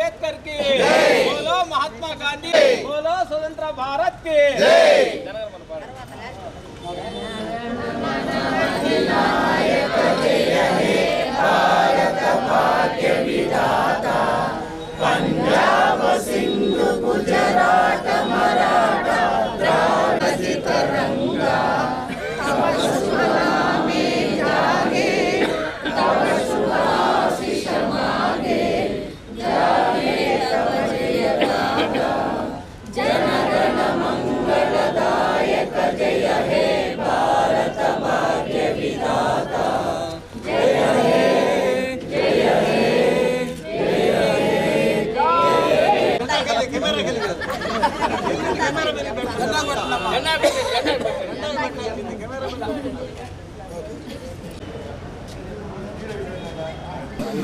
అంబేద్కర్కి బోలో మహాత్మా గాంధీ బోలో స్వతంత్ర భారత్కి సింధు గుజరాట మరాఠా రాజ తరంగ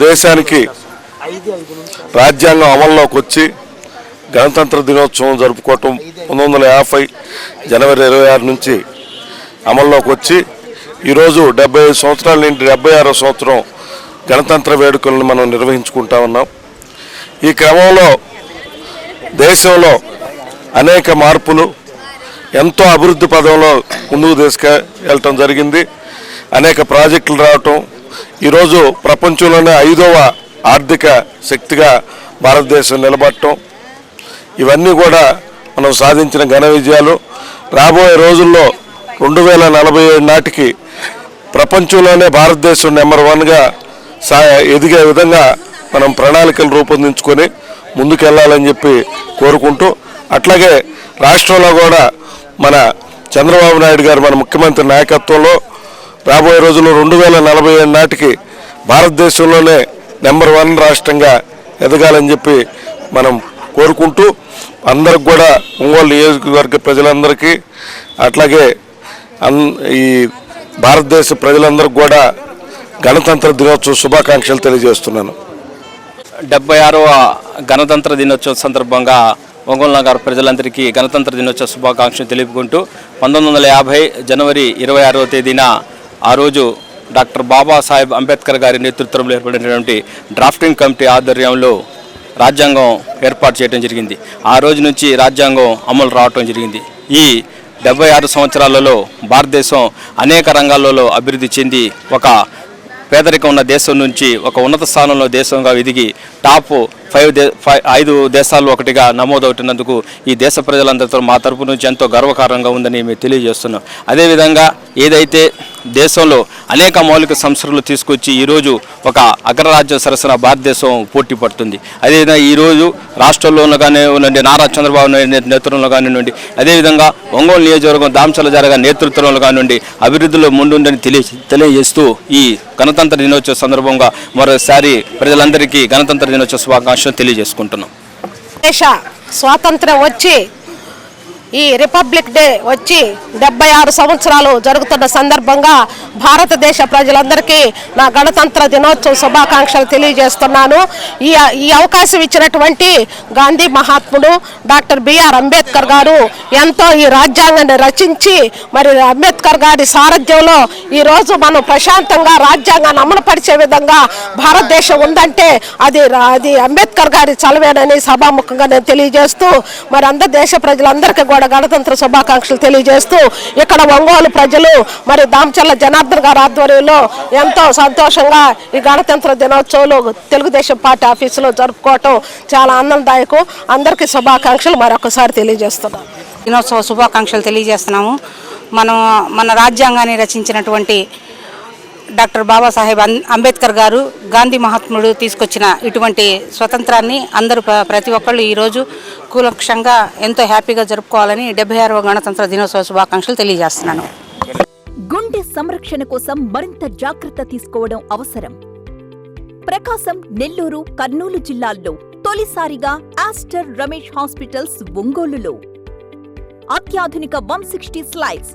దేశానికి రాజ్యాంగం అమల్లోకి వచ్చి గణతంత్ర దినోత్సవం జరుపుకోవటం పంతొమ్మిది వందల యాభై జనవరి ఇరవై ఆరు నుంచి అమల్లోకి వచ్చి ఈరోజు డెబ్బై ఐదు సంవత్సరాల నుండి డెబ్బై ఆరో సంవత్సరం గణతంత్ర వేడుకలను మనం నిర్వహించుకుంటా ఉన్నాం. ఈ క్రమంలో దేశంలో అనేక మార్పులు ఎంతో అభివృద్ధి పదంలో ముందుకు తీసుకెళ్ళటం జరిగింది. అనేక ప్రాజెక్టులు రావటం. ఈరోజు ప్రపంచంలోనే ఐదవ ఆర్థిక శక్తిగా భారతదేశం నిలబడటం. ఇవన్నీ కూడా మనం సాధించిన ఘన విజయాలు. రాబోయే రోజుల్లో రెండు వేల నలభై ఏడు నాటికి ప్రపంచంలోనే భారతదేశం నెంబర్ వన్గా సా ఎదిగే విధంగా మనం ప్రణాళికలు రూపొందించుకొని ముందుకెళ్ళాలని చెప్పి కోరుకుంటూ అట్లాగే రాష్ట్రంలో కూడా మన చంద్రబాబు నాయుడు గారు మన ముఖ్యమంత్రి నాయకత్వంలో రాబోయే రోజుల్లో రెండు వేల నలభై ఏడు నాటికి భారతదేశంలోనే నెంబర్ వన్ రాష్ట్రంగా ఎదగాలని చెప్పి మనం కోరుకుంటూ అందరికి కూడా ఒంగోలు నియోజకవర్గ ప్రజలందరికీ అట్లాగే అన్ ఈ భారతదేశ ప్రజలందరికీ కూడా గణతంత్ర దినోత్సవ శుభాకాంక్షలు తెలియజేస్తున్నాను. డెబ్బై ఆరవ గణతంత్ర దినోత్సవం సందర్భంగా ఒంగోలు నగర ప్రజలందరికీ గణతంత్ర దినోత్సవ శుభాకాంక్షలు తెలుపుకుంటూ పంతొమ్మిది వందల యాభై జనవరి ఇరవై ఆరవ తేదీన ఆ రోజు డాక్టర్ బాబాసాహెబ్ అంబేద్కర్ గారి నేతృత్వంలో ఏర్పడినటువంటి డ్రాఫ్టింగ్ కమిటీ ఆధ్వర్యంలో రాజ్యాంగం ఏర్పాటు చేయడం జరిగింది. ఆ రోజు నుంచి రాజ్యాంగం అమలు రావటం జరిగింది. ఈ డెబ్బై ఆరు సంవత్సరాలలో భారతదేశం అనేక రంగాలలో అభివృద్ధి చెంది ఒక పేదరికం ఉన్న దేశం నుంచి ఒక ఉన్నత స్థానంలో దేశంగా ఎదిగి టాప్ ఫైవ్ దే ఫైవ్ ఐదు దేశాల్లో ఒకటిగా నమోదవుతున్నందుకు ఈ దేశ ప్రజలందరితో మా తరపు నుంచి ఎంతో గర్వకారంగా ఉందని మేము తెలియజేస్తున్నాం. అదేవిధంగా ఏదైతే దేశంలో అనేక మౌలిక సంస్కరణలు తీసుకొచ్చి ఈరోజు ఒక అగ్రరాజ్య సరసన భారతదేశం పోటీ పడుతుంది. అదేవిధంగా ఈరోజు రాష్ట్రంలోనూ కానివ్వండి నారా చంద్రబాబు నేతృత్వంలో కానివ్వండి అదేవిధంగా ఒంగోలు నియోజకవర్గం దామచల జరగా నేతృత్వంలో కానివ్వండి అభివృద్ధిలో ముందుండని తెలియ తెలియజేస్తూ ఈ గణతంత్ర దినోత్సవ సందర్భంగా మరోసారి ప్రజలందరికీ గణతంత్ర దినోత్సవ శుభాకాంక్షలు తెలియజేసుకుంటున్నాం. స్వాతంత్రం వచ్చి ఈ రిపబ్లిక్ డే వచ్చి డెబ్బై ఆరు సంవత్సరాలు జరుగుతున్న సందర్భంగా భారతదేశ ప్రజలందరికీ నా గణతంత్ర దినోత్సవ శుభాకాంక్షలు తెలియజేస్తున్నాను. ఈ ఈ అవకాశం ఇచ్చినటువంటి గాంధీ మహాత్ముడు డాక్టర్ బిఆర్ అంబేద్కర్ గారు ఎంతో ఈ రాజ్యాంగాన్ని రచించి మరి అంబేద్కర్ గారి సారథ్యంలో ఈ రోజు మనం ప్రశాంతంగా రాజ్యాంగాన్ని అమలుపరిచే విధంగా భారతదేశం ఉందంటే అది అది అంబేద్కర్ గారి చలవేనని సభాముఖంగా నేను తెలియజేస్తూ మరి అందరు దేశ ప్రజలందరికీ కూడా గణతంత్ర శుభాకాంక్షలు తెలియజేస్తూ ఇక్కడ ఒంగోలు ప్రజలు మరి దామచర్ల జనార్దన్ గారి ఆధ్వర్యంలో ఎంతో సంతోషంగా ఈ గణతంత్ర దినోత్సవాలు తెలుగుదేశం పార్టీ ఆఫీసులో జరుపుకోవటం చాలా ఆనందదాయకం. అందరికీ శుభాకాంక్షలు మరొకసారి తెలియజేస్తున్నాం. దినోత్సవ శుభాకాంక్షలు తెలియజేస్తున్నాము. మనం మన రాజ్యాంగాన్ని రచించినటువంటి డాక్టర్ బాబాసాహెబ్ అంబేద్కర్ గారు గాంధీ మహాత్ముడు తీసుకొచ్చిన ఇటువంటి స్వతంత్రాన్ని అందరూ ప్రతి ఒక్కళ్ళు ఈరోజు కూలక్షంగా ఎంతో హ్యాపీగా జరుపుకోవాలని డెబ్బై ఆరవ గణతంత్ర దినోత్సవ శుభాకాంక్షలు తెలియజేస్తున్నాను. గుండె సంరక్షణ కోసం మరింత జాగ్రత్త తీసుకోవడం అవసరం. ప్రకాశం నెల్లూరు కర్నూలు జిల్లాల్లో తొలిసారిగా ఆస్టర్ రమేష్ హాస్పిటల్స్ ఒంగోలులో. అత్యాధునిక one sixty slides